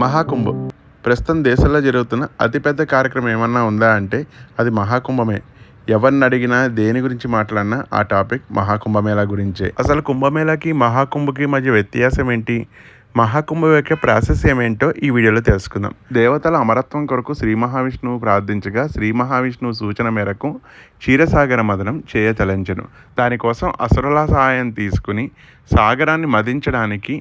మహాకుంభ్. ప్రస్తుతం దేశంలో జరుగుతున్న అతిపెద్ద కార్యక్రమం ఏమన్నా ఉందా అంటే అది మహాకుంభమే. ఎవరిని అడిగినా దేని గురించి మాట్లాడినా ఆ టాపిక్ మహాకుంభమేళా గురించే. అసలు కుంభమేళాకి మహాకుంభకి మధ్య వ్యత్యాసం ఏంటి మహాకుంభ యొక్క ప్రాసెస్ ఏమేంటో ఈ వీడియోలో తెలుసుకుందాం. దేవతల అమరత్వం కొరకు శ్రీ మహావిష్ణువు ప్రార్థించగా శ్రీ మహావిష్ణువు సూచన మేరకు క్షీరసాగర మదనం చేయతలంచను. దానికోసం అసురుల సహాయం తీసుకుని సాగరాన్ని మదించడానికి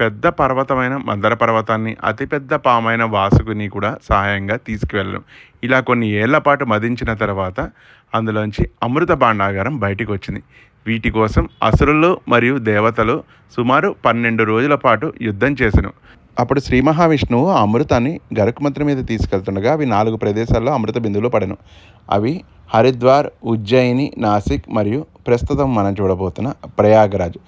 పెద్ద పర్వతమైన మందర పర్వతాన్ని అతిపెద్ద పామైన వాసుకుని కూడా సహాయంగా తీసుకువెళ్ళను. ఇలా కొన్ని ఏళ్ళ పాటు మదించిన తర్వాత అందులోంచి అమృత భాండాగారం బయటికి వచ్చింది వీటి కోసం అసురులు మరియు దేవతలు సుమారు పన్నెండు రోజుల పాటు యుద్ధం చేసెను. అప్పుడు శ్రీ మహావిష్ణువు ఆ అమృతాన్ని గరుకుమంత్రి మీద తీసుకెళ్తుండగా అవి నాలుగు ప్రదేశాల్లో అమృత బిందువులు పడెను. అవి హరిద్వార్ ఉజ్జయిని నాసిక్ మరియు ప్రస్తుతం మనం చూడబోతున్న ప్రయాగరాజ్.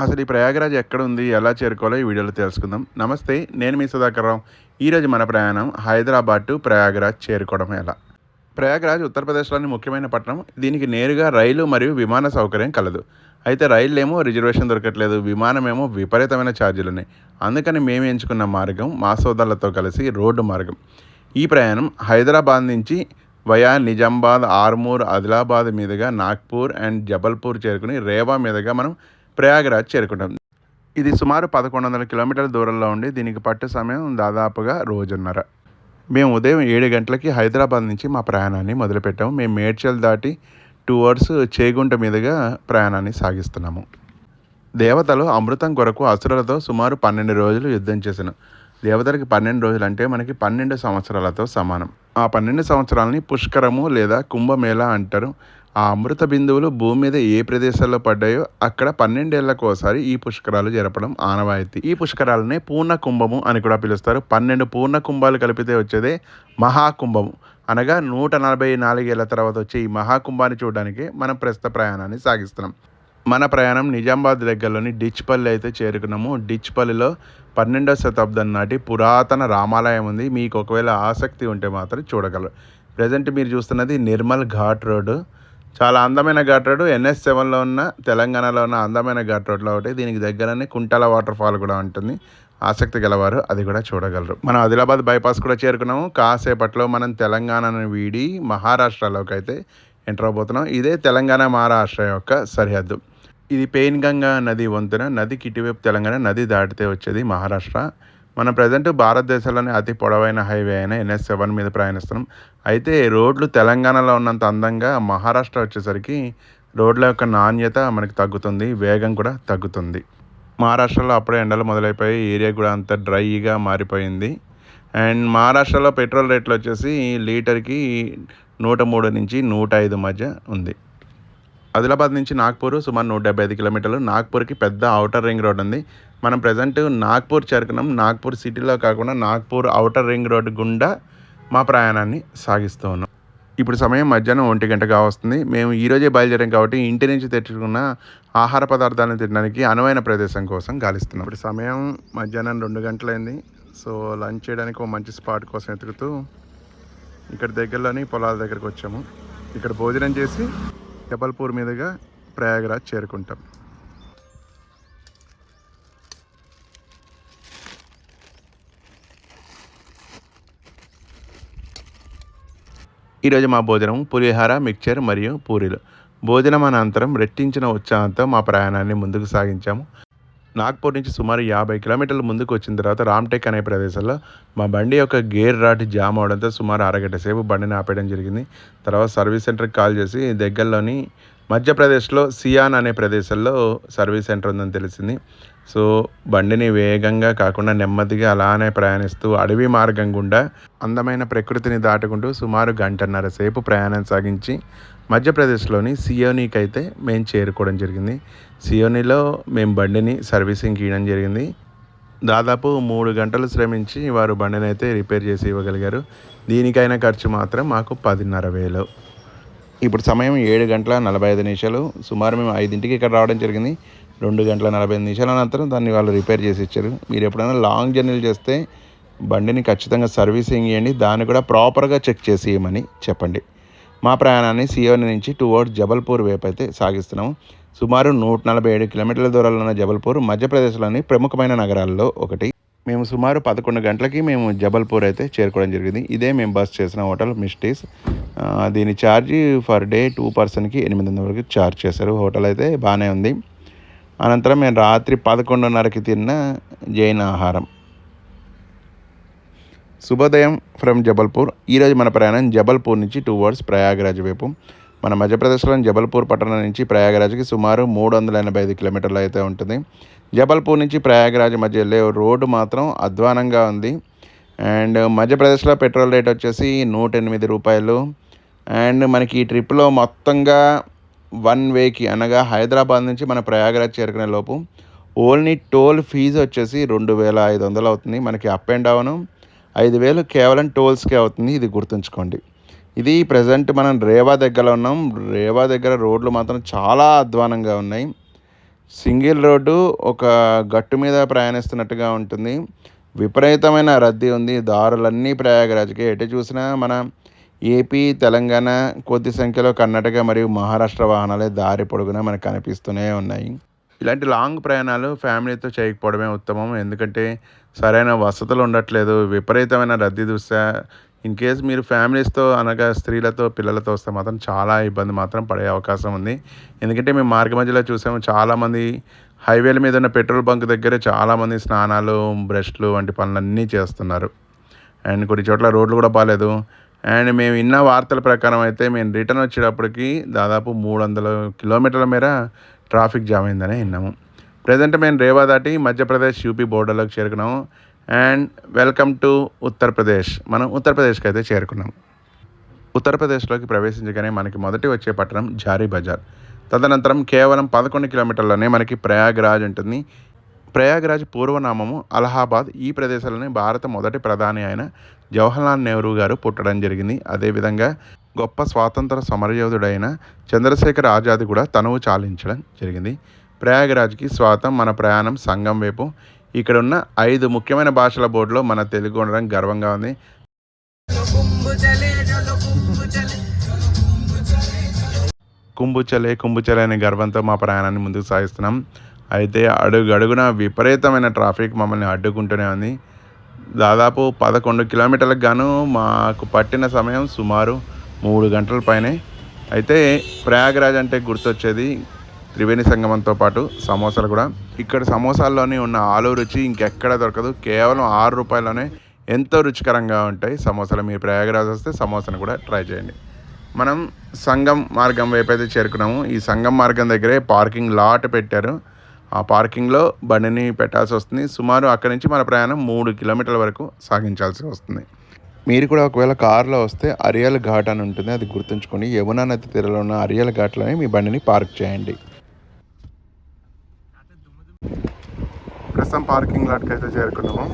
అసలు ఈ ప్రయాగరాజ్ ఎక్కడ ఉంది? ఎలా చేరుకోవాలో ఈ వీడియోలో తెలుసుకుందాం. నమస్తే నేను మీ సుధాకర్ రావు. ఈరోజు మన ప్రయాణం హైదరాబాద్ టు ప్రయాగరాజ్ చేరుకోవడం ఎలా? ప్రయాగ్రాజ్ ఉత్తరప్రదేశ్లోని ముఖ్యమైన పట్టణం. దీనికి నేరుగా రైలు మరియు విమాన సౌకర్యం కలదు. అయితే రైలు ఏమో రిజర్వేషన్ దొరకట్లేదు. విమానం ఏమో విపరీతమైన ఛార్జీలు ఉన్నాయి అందుకని మేము ఎంచుకున్న మార్గం మా సోదరులతో కలిసి రోడ్డు మార్గం. ఈ ప్రయాణం హైదరాబాద్ నుంచి వయా నిజామాబాద్ ఆర్మూర్ ఆదిలాబాద్ మీదుగా నాగ్పూర్ అండ్ జబల్పూర్ చేరుకుని రేవా మీదుగా మనం ప్రయాగరాజ్ చేరుకుంటాం. ఇది సుమారు పదకొండు వందల కిలోమీటర్ల దూరంలో ఉండి దీనికి పట్టు సమయం దాదాపుగా రోజున్నర. మేము ఉదయం ఏడు గంటలకి హైదరాబాద్ నుంచి మా ప్రయాణాన్ని మొదలుపెట్టాము. మేము మేడ్చల్ దాటి టూ అవర్స్ చేగుంట మీదుగా ప్రయాణాన్ని సాగిస్తున్నాము. దేవతలు అమృతం కొరకు అసురులతో సుమారు పన్నెండు రోజులు యుద్ధం చేశాను దేవతలకి పన్నెండు రోజులు అంటే మనకి పన్నెండు సంవత్సరాలతో సమానం. ఆ పన్నెండు సంవత్సరాలని పుష్కరము లేదా కుంభమేళ అంటారు. ఆ అమృత బిందువులు భూమి మీద ఏ ప్రదేశాల్లో పడ్డాయో అక్కడ పన్నెండేళ్ళకు ఒకసారి ఈ పుష్కరాలు జరపడం ఆనవాయితీ. ఈ పుష్కరాలనే పూర్ణ కుంభము అని కూడా పిలుస్తారు. పన్నెండు పూర్ణ కుంభాలు కలిపితే వచ్చేదే మహాకుంభము. అనగా నూట నలభై నాలుగేళ్ళ తర్వాత వచ్చే ఈ మహాకుంభాన్ని చూడడానికి మనం ప్రస్తుత ప్రయాణాన్ని సాగిస్తున్నాం. మన ప్రయాణం నిజామాబాద్ దగ్గరలోని డిచ్పల్లి అయితే చేరుకున్నాము. డిచ్పల్లిలో పన్నెండవ శతాబ్దం నాటి పురాతన రామాలయం ఉంది. మీకు ఒకవేళ ఆసక్తి ఉంటే మాత్రం చూడగలరు. ప్రజెంట్ మీరు చూస్తున్నది నిర్మల్ ఘాట్ రోడ్డు. చాలా అందమైన ఘాట్ రోడ్డు. ఎన్ఎస్ సెవెన్లో ఉన్న తెలంగాణలో ఉన్న అందమైన ఘాట్ రోడ్లో ఒకటి. దీనికి దగ్గరనే కుంటల వాటర్ ఫాల్ కూడా ఉంటుంది. ఆసక్తి గలవారు అది కూడా చూడగలరు. మనం ఆదిలాబాద్ బైపాస్ కూడా చేరుకున్నాము. కాసేపట్లో మనం తెలంగాణను వీడి మహారాష్ట్రలోకి అయితే ఎంటర్ అవబోతున్నాం. ఇదే తెలంగాణ మహారాష్ట్ర యొక్క సరిహద్దు. ఇది పెయిన్గంగా నది వంతున నదికి ఇటువైపు తెలంగాణ నది దాటితే వచ్చేది మహారాష్ట్ర. మనం ప్రజెంట్ భారతదేశంలోనే అతి పొడవైన హైవే అయిన ఎన్ఎస్ సెవెన్ మీద ప్రయాణిస్తున్నాం. అయితే రోడ్లు తెలంగాణలో ఉన్నంత అందంగా మహారాష్ట్ర వచ్చేసరికి రోడ్ల యొక్క నాణ్యత మనకి తగ్గుతుంది వేగం కూడా తగ్గుతుంది. మహారాష్ట్రలో అప్పుడే ఎండలు మొదలైపోయి ఏరియా కూడా అంత డ్రైగా మారిపోయింది. అండ్ మహారాష్ట్రలో పెట్రోల్ రేట్లు వచ్చేసి లీటర్కి నూట మూడు నుంచి నూట ఐదు మధ్య ఉంది. ఆదిలాబాద్ నుంచి నాగ్పూర్ సుమారు నూట డెబ్బై ఐదు కిలోమీటర్లు. నాగ్పూర్కి పెద్ద అవుటర్ రింగ్ రోడ్ ఉంది. మనం ప్రజెంట్ నాగ్పూర్ చేరుకున్నాం. నాగ్పూర్ సిటీలో కాకుండా నాగ్పూర్ అవుటర్ రింగ్ రోడ్ గుండా మా ప్రయాణాన్ని సాగిస్తూ ఉన్నాం. ఇప్పుడు సమయం మధ్యాహ్నం ఒంటి గంటగా వస్తుంది. మేము ఈరోజే బయలుదేరాం కాబట్టి ఇంటి నుంచి తెచ్చుకున్న ఆహార పదార్థాలను తినడానికి అనువైన ప్రదేశం కోసం గాలిస్తున్నాం. ఇప్పుడు సమయం మధ్యాహ్నం రెండు గంటలైంది. సో లంచ్ చేయడానికి ఒక మంచి స్పాట్ కోసం ఎతుకుతూ ఇక్కడ దగ్గరలోని పొలాల దగ్గరికి వచ్చాము. ఇక్కడ భోజనం చేసి జబల్పూర్ మీదుగా ప్రయాగరాజ్ చేరుకుంటాం. ఈరోజు మా భోజనం పులిహార మిక్చర్ మరియు పూరీలు. భోజనం అనంతరం రెట్టించిన ఉత్సాహంతో మా ప్రయాణాన్ని ముందుకు సాగించాము. నాగ్పూర్ నుంచి సుమారు యాభై కిలోమీటర్ల ముందుకు వచ్చిన తర్వాత రామ్టెక్ అనే ప్రదేశంలో మా బండి యొక్క గేర్ రాట్ జామ్ అవడంతో సుమారు అరగంట సేపు బండిని ఆపేయడం జరిగింది. తర్వాత సర్వీస్ సెంటర్కి కాల్ చేసి దగ్గరలోని మధ్యప్రదేశ్లో సియాన్ అనే ప్రదేశంలో సర్వీస్ సెంటర్ ఉందని తెలిసింది. సో బండిని వేగంగా కాకుండా నెమ్మదిగా అలానే ప్రయాణిస్తూ అడవి మార్గం గుండా అందమైన ప్రకృతిని దాటుకుంటూ సుమారు గంటన్నర సేపు ప్రయాణం సాగించి మధ్యప్రదేశ్లోని సియోనీకి అయితే మేము చేరుకోవడం జరిగింది. సియోనీలో మేము బండిని సర్వీసింగ్ ఇవ్వడం జరిగింది. దాదాపు మూడు గంటలు శ్రమించి వారు బండిని అయితే రిపేర్ చేసి ఇవ్వగలిగారు. దీనికైనా ఖర్చు మాత్రం మాకు పదిన్నర వేలు. ఇప్పుడు సమయం ఏడు గంటల నలభై ఐదు నిమిషాలు. సుమారు మేము ఐదింటికి ఇక్కడ రావడం జరిగింది. రెండు గంటల నలభై ఐదు నిమిషాల అనంతరం దాన్ని వాళ్ళు రిపేర్ చేసి ఇచ్చారు. మీరు ఎప్పుడైనా లాంగ్ జర్నీలు చేస్తే బండిని ఖచ్చితంగా సర్వీసింగ్ ఇవ్వండి దాన్ని కూడా ప్రాపర్గా చెక్ చేసి ఇవ్వమని చెప్పండి. మా ప్రయాణాన్ని సియోని నుంచి టువర్డ్స్ జబల్పూర్ వైపు అయితే సాగిస్తున్నాము. సుమారు నూట నలభై ఏడు కిలోమీటర్ల దూరంలో ఉన్న జబల్పూర్ మధ్యప్రదేశ్లోని ప్రముఖమైన నగరాల్లో ఒకటి. మేము సుమారు పదకొండు గంటలకి మేము జబల్పూర్ అయితే చేరుకోవడం జరిగింది. ఇదే మేము బస్ చేసిన హోటల్ మిస్టీస్. దీని ఛార్జ్ ఫర్ డే టూ పర్సన్కి ఎనిమిది వందల వరకు ఛార్జ్ చేశారు. హోటల్ అయితే బాగానే ఉంది. అనంతరం మేము రాత్రి పదకొండున్నరకి తిన్న జైన్ ఆహారం. శుభోదయం ఫ్రమ్ జబల్పూర్. ఈరోజు మన ప్రయాణం జబల్పూర్ నుంచి టూ వర్డ్స్ ప్రయాగరాజ్ వైపు. మన మధ్యప్రదేశ్లోని జబల్పూర్ పట్టణం నుంచి ప్రయాగరాజ్కి సుమారు మూడు వందల ఎనభై ఐదు కిలోమీటర్లు అయితే ఉంటుంది. జబల్పూర్ నుంచి ప్రయాగరాజ్ మధ్య వెళ్ళే రోడ్డు మాత్రం అధ్వానంగా ఉంది. అండ్ మధ్యప్రదేశ్లో పెట్రోల్ రేట్ వచ్చేసి నూట ఎనిమిది రూపాయలు. అండ్ మనకి ఈ ట్రిప్లో మొత్తంగా వన్ వేకి అనగా హైదరాబాద్ నుంచి మన ప్రయాగరాజ్ చేరుకునే లోపు ఓన్లీ టోల్ ఫీజు వచ్చేసి రెండు వేల ఐదు వందలు అవుతుంది. మనకి అప్ అండ్ డౌన్ ఐదు వేలు కేవలం టోల్స్కే అవుతుంది. ఇది గుర్తుంచుకోండి. ఇది ప్రజెంట్ మనం రేవా దగ్గర ఉన్నాం. రేవా దగ్గర రోడ్లు మాత్రం చాలా అధ్వానంగా ఉన్నాయి. సింగిల్ రోడ్డు ఒక గట్టు మీద ప్రయాణిస్తున్నట్టుగా ఉంటుంది. విపరీతమైన రద్దీ ఉంది. దారులన్నీ ప్రయాగరాజ్కి ఎటు చూసినా మన ఏపీ తెలంగాణ కొద్ది సంఖ్యలో కర్ణాటక మరియు మహారాష్ట్ర వాహనాలే దారి పొడుగునా మనకు కనిపిస్తూనే ఉన్నాయి. ఇలాంటి లాంగ్ ప్రయాణాలు ఫ్యామిలీతో చేయకపోవడమే ఉత్తమం. ఎందుకంటే సరైన వసతులు ఉండట్లేదు. విపరీతమైన రద్దీ చూస్తే ఇన్ కేస్ మీరు ఫ్యామిలీస్తో అనగా స్త్రీలతో పిల్లలతో వస్తే మాత్రం చాలా ఇబ్బంది మాత్రం పడే అవకాశం ఉంది. ఎందుకంటే మేము మార్గ మధ్యలో చూసాము చాలామంది హైవేల మీద ఉన్న పెట్రోల్ బంక్ దగ్గర చాలామంది స్నానాలు బ్రష్లు వంటి పనులన్నీ చేస్తున్నారు. అండ్ కొన్ని చోట్ల రోడ్లు కూడా బాగాలేదు అండ్ మేము విన్న వార్తల ప్రకారం అయితే మేము రిటర్న్ వచ్చేటప్పటికి దాదాపు మూడు వందల కిలోమీటర్ల మేర ట్రాఫిక్ జామ్ అయిందని విన్నాము. ప్రజెంట్ మేము రేవా దాటి మధ్యప్రదేశ్ యూపీ బోర్డర్లోకి చేరుకున్నాము. అండ్ వెల్కమ్ టు ఉత్తరప్రదేశ్ మనం ఉత్తరప్రదేశ్కి అయితే చేరుకున్నాం. ఉత్తరప్రదేశ్లోకి ప్రవేశించగానే మనకి మొదటి వచ్చే పట్టణం జారీ బజార్. తదనంతరం కేవలం పదకొండు కిలోమీటర్లోనే మనకి ప్రయాగ్రాజ్ ఉంటుంది. ప్రయాగ్రాజ్ పూర్వనామము అలహాబాద్. ఈ ప్రదేశాలని భారత మొదటి ప్రధాని అయిన జవహర్లాల్ నెహ్రూ గారు పుట్టడం జరిగింది. అదేవిధంగా గొప్ప స్వాతంత్ర సమరయోధుడైన చంద్రశేఖర్ ఆజాద్ కూడా తనువు చాలించడం జరిగింది. ప్రయాగరాజ్కి స్వాతం మన ప్రయాణం సంఘం వైపు. ఇక్కడ ఉన్న ఐదు ముఖ్యమైన భాషల బోర్డులో మన తెలుగు ఉండడం గర్వంగా ఉంది. కుంభుచలే కుంభుచలే అనే గర్వంతో మా ప్రయాణాన్ని ముందుకు సాగిస్తున్నాం. అయితే అడుగు అడుగున విపరీతమైన ట్రాఫిక్ మమ్మల్ని అడ్డుకుంటూనే ఉంది. దాదాపు పదకొండు కిలోమీటర్లకు గాను మాకు పట్టిన సమయం సుమారు మూడు గంటల పైనే. అయితే ప్రయాగరాజ్ అంటే గుర్తొచ్చేది త్రివేణి సంగమంతో పాటు సమోసాలు కూడా. ఇక్కడ సమోసాల్లోనే ఉన్న ఆలు రుచి ఇంకెక్కడ దొరకదు. కేవలం ఆరు రూపాయలనే ఎంతో రుచికరంగా ఉంటాయి. సమోసాలు మీరు ప్రయాగరాజ్ వస్తే సమోసాను కూడా ట్రై చేయండి. మనం సంగం మార్గం వైపైతే అయితే చేరుకున్నాము. ఈ సంగం మార్గం దగ్గరే పార్కింగ్ లాట్ పెట్టారు. ఆ పార్కింగ్లో బండిని పెట్టాల్సి వస్తుంది. సుమారు అక్కడి నుంచి మన ప్రయాణం మూడు కిలోమీటర్ల వరకు సాగించాల్సి వస్తుంది. మీరు కూడా ఒకవేళ కారులో వస్తే అరియల్ ఘాట్ అని ఉంటుంది. అది గుర్తుంచుకొని యమునా నది తీరలో ఉన్న అరియల్ ఘాట్లోనే మీ బండిని పార్క్ చేయండి. ప్రస్తుతం పార్కింగ్ లాట్కి అయితే చేరుకున్నాము.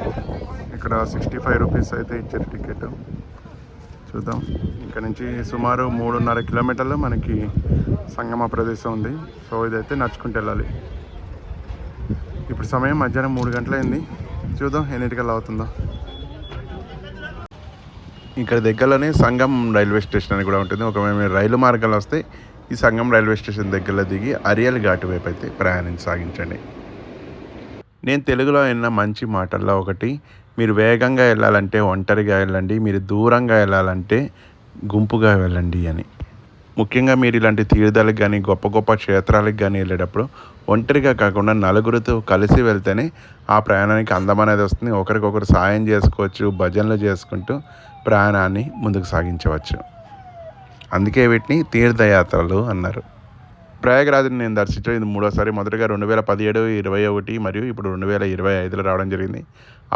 ఇక్కడ సిక్స్టీ ఫైవ్ రూపీస్ అయితే ఇచ్చారు టికెట్. చూద్దాం. ఇక్కడ నుంచి సుమారు మూడున్నర కిలోమీటర్లు మనకి సంగమ ప్రదేశం ఉంది. సో ఇదైతే నడుచుకుంటూ వెళ్ళాలి. ఇప్పుడు సమయం మధ్యాహ్నం మూడు గంటలైంది. చూద్దాం ఎన్నిటికల్లా అవుతుందో. ఇక్కడ దగ్గరలోనే సంగం రైల్వే స్టేషన్ అని కూడా ఉంటుంది. ఒకవేళ మీరు రైలు మార్గాలు వస్తే ఈ సంగం రైల్వే స్టేషన్ దగ్గరలో దిగి అరియల్ ఘాట్ వైపు అయితే ప్రయాణం సాగించండి. నేను తెలుగులో విన్న మంచి మాటల్లో ఒకటి మీరు వేగంగా వెళ్ళాలంటే ఒంటరిగా వెళ్ళండి మీరు దూరంగా వెళ్ళాలంటే గుంపుగా వెళ్ళండి అని. ముఖ్యంగా మీరు ఇలాంటి తీర్థాలకు కానీ గొప్ప గొప్ప క్షేత్రాలకు కానీ వెళ్ళేటప్పుడు ఒంటరిగా కాకుండా నలుగురితో కలిసి వెళ్తేనే ఆ ప్రయాణానికి అందం అనేది వస్తుంది. ఒకరికొకరు సాయం చేసుకోవచ్చు భజనలు చేసుకుంటూ ప్రయాణాన్ని ముందుకు సాగించవచ్చు. అందుకే వీటిని తీర్థయాత్రలు అన్నారు. ప్రయాగరాజ్ని నేను దర్శించడం ఇది మూడోసారి. మొదటగా రెండు వేల పదిహేడు ఇరవై ఒకటి మరియు ఇప్పుడు రెండు వేల ఇరవై ఐదులో రావడం జరిగింది.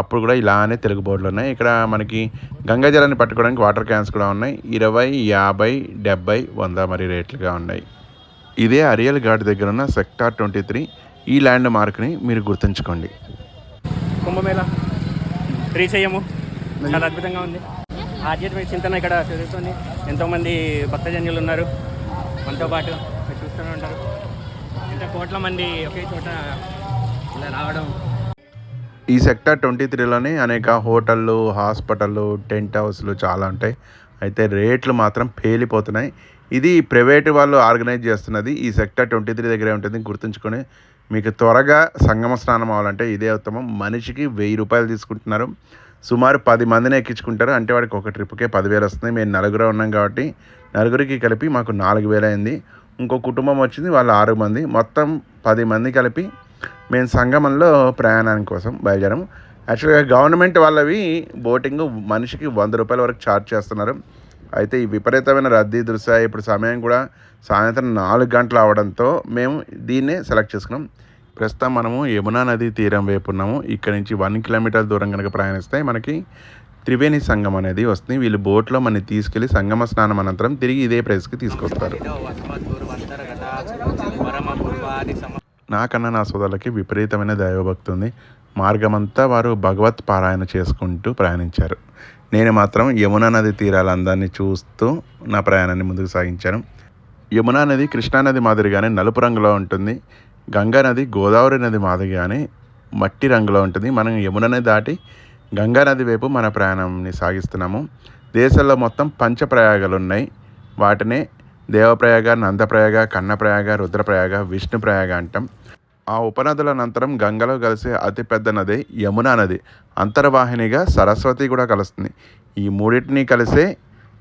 అప్పుడు కూడా ఇలానే తెలుగు బోర్డులు ఉన్నాయి. ఇక్కడ మనకి గంగా జలాన్ని పట్టుకోవడానికి వాటర్ క్యాన్స్ కూడా ఉన్నాయి. ఇరవై యాభై డెబ్బై వంద మరి రేట్లుగా ఉన్నాయి. ఇదే అరియల్ ఘాట్ దగ్గర ఉన్న సెక్టార్ ట్వంటీ త్రీ. ఈ ల్యాండ్ మార్క్ని మీరు గుర్తుంచుకోండి. కుంభమేళ. అయ్యాము చాలా అద్భుతంగా ఉంది. ఆధ్యాత్మిక చింతన ఇక్కడ జరుగుతుంది. ఎంతోమంది భక్తజన్యులు ఉన్నారు. మనతో పాటు చేస్తూనే ఉంటారు. ఇంత కోట్ల మంది ఒకే చోట ఇలా రావడం. ఈ సెక్టర్ ట్వంటీ త్రీలోనే అనేక హోటళ్ళు హాస్పిటళ్ళు టెంట్ హౌస్లు చాలా ఉంటాయి. అయితే రేట్లు మాత్రం పేలిపోతున్నాయి. ఇది ప్రైవేట్ వాళ్ళు ఆర్గనైజ్ చేస్తున్నది ఈ సెక్టర్ ట్వంటీ త్రీ దగ్గరే ఉంటుంది. గుర్తుంచుకొని మీకు త్వరగా సంగమ స్నానం అవ్వాలంటే ఇదే ఉత్తమం. మనిషికి వెయ్యి రూపాయలు తీసుకుంటున్నారు. సుమారు పది మందిని ఎక్కించుకుంటారు. అంటే వాడికి ఒక ట్రిప్కే పదివేలు వస్తుంది. మేము నలుగురు ఉన్నాం కాబట్టి నలుగురికి కలిపి మాకు నాలుగు వేలు అయింది. ఇంకో కుటుంబం వచ్చింది వాళ్ళు ఆరు మంది. మొత్తం పది మంది కలిపి మేము సంగమంలో ప్రయాణానికి కోసం బయలుదేరాము. యాక్చువల్గా గవర్నమెంట్ వాళ్ళవి బోటింగ్ మనిషికి వంద రూపాయల వరకు ఛార్జ్ చేస్తున్నారు. అయితే ఈ విపరీతమైన రద్దీ దృశ్యా ఇప్పుడు సమయం కూడా సాయంత్రం నాలుగు గంటలు అవడంతో మేము దీన్నే సెలెక్ట్ చేసుకున్నాం. ప్రస్తుతం మనము యమునా నది తీరం వైపు ఉన్నాము. ఇక్కడ నుంచి వన్ కిలోమీటర్ దూరం కనుక ప్రయాణిస్తే మనకి త్రివేణి సంగం అనేది వస్తుంది. వీళ్ళు బోట్లో మనని తీసుకెళ్ళి సంగమ స్నానం అనంతరం తిరిగి ఇదే ప్లేస్కి తీసుకొస్తారు. నాకన్నా నా సోదరులకి విపరీతమైన దైవభక్తి ఉంది. మార్గమంతా వారు భగవత్ పారాయణ చేసుకుంటూ ప్రయాణించారు. నేను మాత్రం యమునా నది తీరాలందరినీ చూస్తూ నా ప్రయాణాన్ని ముందుకు సాగించాను. యమునా నది కృష్ణా నది మాదిరిగానే నలుపు రంగులో ఉంటుంది. గంగా నది గోదావరి నది మాదిరిగానే మట్టి రంగులో ఉంటుంది. మనం యమునని దాటి గంగా నది వైపు మన ప్రయాణాన్ని సాగిస్తున్నాము. దేశంలో మొత్తం పంచప్రయాగాలు ఉన్నాయి వాటినే దేవప్రయాగ నందప్రయాగ కన్నప్రయాగ రుద్రప్రయాగ విష్ణుప్రయాగ అంటాం. ఆ ఉపనదుల అనంతరం గంగలో కలిసే అతిపెద్ద నది యమునా నది. అంతర్వాహినిగా సరస్వతి కూడా కలుస్తుంది. ఈ మూడింటిని కలిసే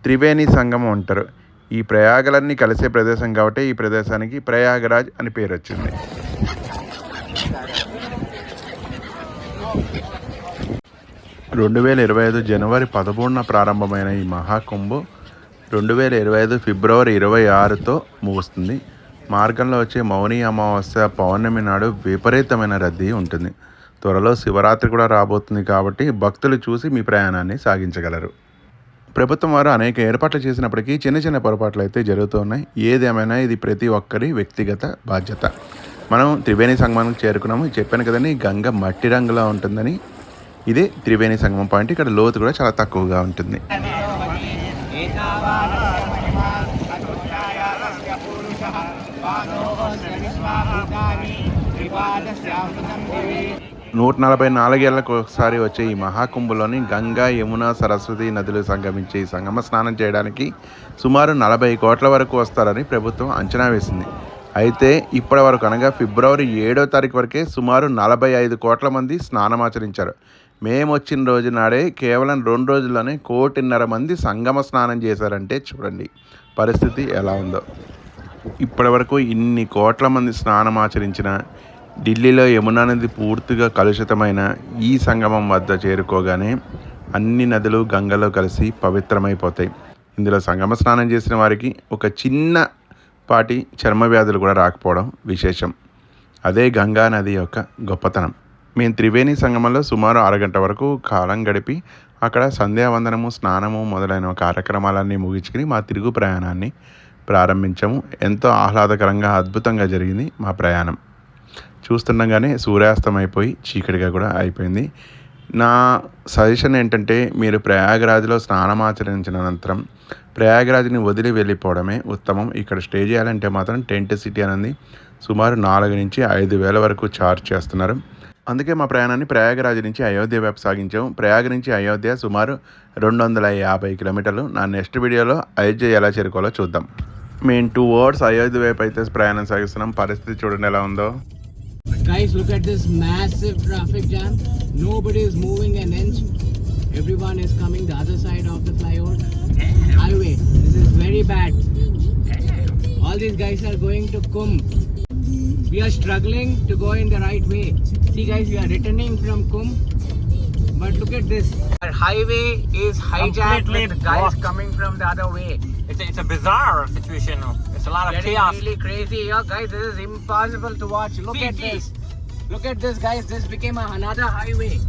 త్రివేణి సంగమం అంటారు. ఈ ప్రయాగలన్నీ కలిసే ప్రదేశం కాబట్టి ఈ ప్రదేశానికి ప్రయాగరాజ్ అని పేరు వచ్చింది రెండు వేల ఇరవై ఐదు జనవరి పదమూడున ప్రారంభమైన ఈ మహాకుంభ రెండు వేల ఇరవై ఐదు ఫిబ్రవరి ఇరవై ఆరుతో ముగుస్తుంది. మార్గంలో వచ్చే మౌని అమావాస్య పౌర్ణమి నాడు విపరీతమైన రద్దీ ఉంటుంది. త్వరలో శివరాత్రి కూడా రాబోతుంది కాబట్టి భక్తులు చూసి మీ ప్రయాణాన్ని సాగించగలరు. ప్రభుత్వం వారు అనేక ఏర్పాట్లు చేసినప్పటికీ చిన్న చిన్న పొరపాట్లు అయితే జరుగుతున్నాయి ఏదేమైనా ఇది ప్రతి ఒక్కరి వ్యక్తిగత బాధ్యత. మనం త్రివేణి సంగమానికి చేరుకున్నాము. చెప్పాను కదండి గంగ మట్టి రంగులో ఉంటుందని. ఇదే త్రివేణి సంగమం పాయింట్. ఇక్కడ లోతు కూడా చాలా తక్కువగా ఉంటుంది. నూట నలభై నాలుగేళ్ళకు ఒకసారి వచ్చే ఈ మహాకుంభలోని గంగా యమున సరస్వతి నదులు సంగమించే ఈ సంగమ స్నానం చేయడానికి సుమారు నలభై కోట్ల వరకు వస్తారని ప్రభుత్వం అంచనా వేసింది. అయితే ఇప్పటి వరకు అనగా ఫిబ్రవరి ఏడో తారీఖు వరకే సుమారు నలభై ఐదు కోట్ల మంది స్నానమాచరించారు మేము వచ్చిన రోజు నాడే కేవలం రెండు రోజుల్లోనే కోటిన్నర మంది సంగమ స్నానం చేశారంటే చూడండి పరిస్థితి ఎలా ఉందో. ఇప్పటివరకు ఇన్ని కోట్ల మంది స్నానం ఆచరించిన ఢిల్లీలో యమునా నది పూర్తిగా కలుషితమైన ఈ సంగమం వద్ద చేరుకోగానే అన్ని నదులు గంగలో కలిసి పవిత్రమైపోతాయి. ఇందులో సంగమ స్నానం చేసిన వారికి ఒక చిన్న పాటి చర్మ వ్యాధులు కూడా రాకపోవడం విశేషం. అదే గంగా నది యొక్క గొప్పతనం. మేము త్రివేణి సంగమంలో సుమారు అరగంట వరకు కాలం గడిపి అక్కడ సంధ్యావందనము స్నానము మొదలైన కార్యక్రమాలన్నీ ముగించుకుని మా తిరుగు ప్రయాణాన్ని ప్రారంభించాము. ఎంతో ఆహ్లాదకరంగా అద్భుతంగా జరిగింది మా ప్రయాణం. చూస్తుండగానే సూర్యాస్తం అయిపోయి చీకటిగా కూడా అయిపోయింది. నా సజెషన్ ఏంటంటే మీరు ప్రయాగరాజ్లో స్నానం ఆచరించిన అనంతరం ప్రయాగరాజ్ని వదిలి వెళ్ళిపోవడమే ఉత్తమం. ఇక్కడ స్టే చేయాలంటే మాత్రం టెంట్ సిటీ అనేది. సుమారు నాలుగు నుంచి ఐదు వేల వరకు ఛార్జ్ చేస్తున్నారు. అందుకే మా ప్రయాణాన్ని ప్రయాగరాజ్ నుంచి అయోధ్య వైపు సాగించాం ప్రయాగ నుంచి అయోధ్య సుమారు రెండు వందల యాభై కిలోమీటర్లు నా నెక్స్ట్ వీడియోలో అయోధ్య ఎలా చేరుకోవాలో చూద్దాం మేము టూ అవర్స్ అయోధ్య వైపు అయితే ప్రయాణం సాగిస్తున్నాం పరిస్థితి చూడండి ఎలా ఉందో Guys, look at this massive traffic jam. Nobody is moving an inch. Everyone is coming the other side of the flyover highway. This is very bad. All these guys are going to Kumbh. We are struggling to go in the right way. See, guys, we are returning from Kumbh. But look at this. Our highway is hijacked Completely with guys blocked. coming from the other way. It's a, it's a bizarre situation. It's a lot of chaos. really crazy here, guys. This is impossible to watch. Look See, at see. this. Look at this, guys. This became a, another highway.